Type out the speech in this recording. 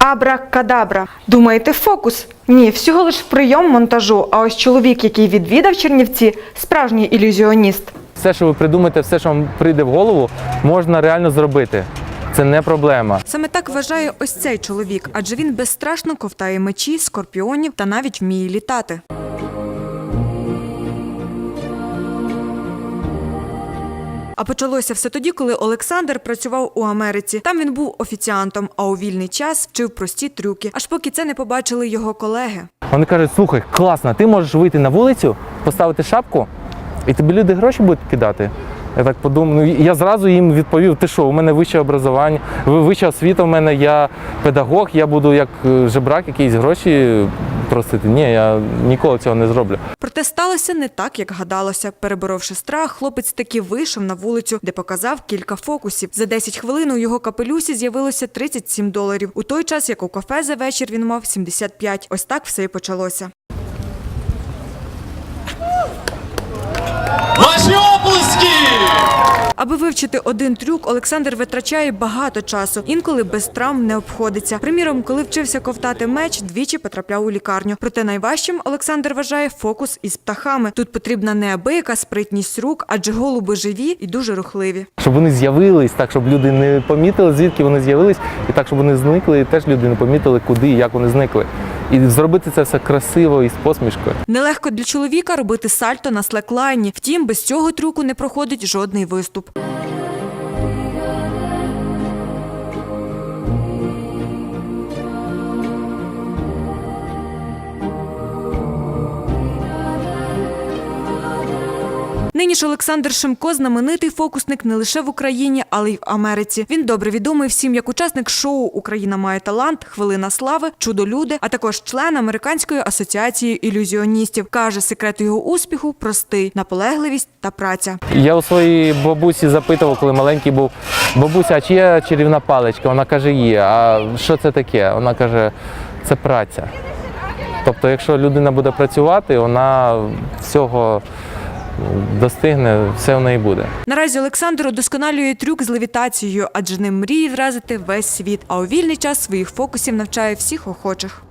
Абракадабра. Думаєте, фокус? Ні, всього лиш прийом монтажу. А ось чоловік, який відвідав Чернівці, справжній ілюзіоніст. Все, що ви придумаєте, все, що вам прийде в голову, можна реально зробити. Це не проблема. Саме так вважає ось цей чоловік, адже він безстрашно ковтає мечі, скорпіонів та навіть вміє літати. А почалося все тоді, коли Олександр працював у Америці. Там він був офіціантом, а у вільний час вчив прості трюки, аж поки це не побачили його колеги. Вони кажуть, слухай, класно, ти можеш вийти на вулицю, поставити шапку, і тобі люди гроші будуть кидати. Я так подумав, ну я зразу їм відповів: ти що, у мене вище образування, вища освіта, у мене я педагог, я буду як е, жебрак, якісь гроші просити. Ні, я ніколи цього не зроблю. Проте сталося не так, як гадалося. Переборовши страх, хлопець таки вийшов на вулицю, де показав кілька фокусів. За 10 хвилин у його капелюсі з'явилося 37 доларів. У той час, як у кафе за вечір він мав 75. Ось так все і почалося. Аби вивчити один трюк, Олександр витрачає багато часу. Інколи без травм не обходиться. Приміром, коли вчився ковтати меч, двічі потрапляв у лікарню. Проте найважчим Олександр вважає фокус із птахами. Тут потрібна неабияка спритність рук, адже голуби живі і дуже рухливі. Щоб вони з'явились, так щоб люди не помітили, звідки вони з'явились, і так, щоб вони зникли, і теж люди не помітили, куди і як вони зникли. І зробити це все красиво і з посмішкою. Нелегко для чоловіка робити сальто на слеклайні. Втім, без цього трюку не проходить жодний виступ. Нині ж Олександр Шимко знаменитий фокусник не лише в Україні, але й в Америці. Він добре відомий всім як учасник шоу Україна має талант, Хвилина слави, Чудо-люди, а також член Американської асоціації ілюзіоністів. каже, секрет його успіху простий наполегливість та праця. Я у своїй бабусі запитував, коли маленький був, бабуся, а чи є чарівна паличка? Вона каже, є. А що це таке? Вона каже, це праця. Тобто, якщо людина буде працювати, вона всього достигне, все в неї буде. Наразі Олександр удосконалює трюк з левітацією, адже ним мріє вразити весь світ. А у вільний час своїх фокусів навчає всіх охочих.